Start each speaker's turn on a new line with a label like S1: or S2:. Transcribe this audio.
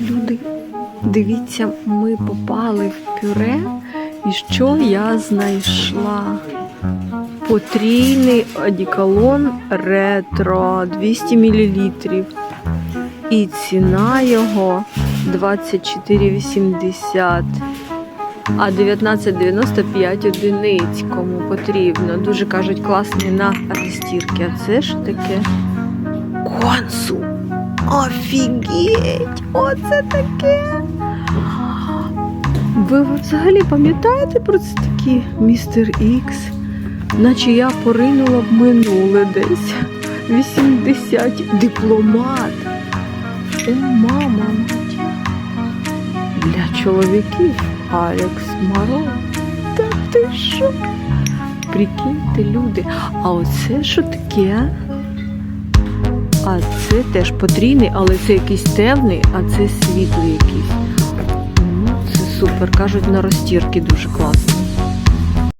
S1: Люди, дивіться, ми попали в пюре, і що я знайшла? Потрійний одіколон ретро 200 мл. І ціна його 24,80. А 19,95 одиниць, кому потрібно. Дуже кажуть, класний на розтірки. А це ж таке консул. Офігеть! Оце таке! Ви взагалі пам'ятаєте про це такі містер Ікс? Наче я поринула в минуле десь. 80 дипломат. О, мама мать. Для чоловіків Алекс Маро. Та ти що? Прикиньте, люди. А оце що таке? А це теж потрійний, але це якийсь темний, а це світлий якийсь. Це супер. Кажуть, на розтірки дуже класно.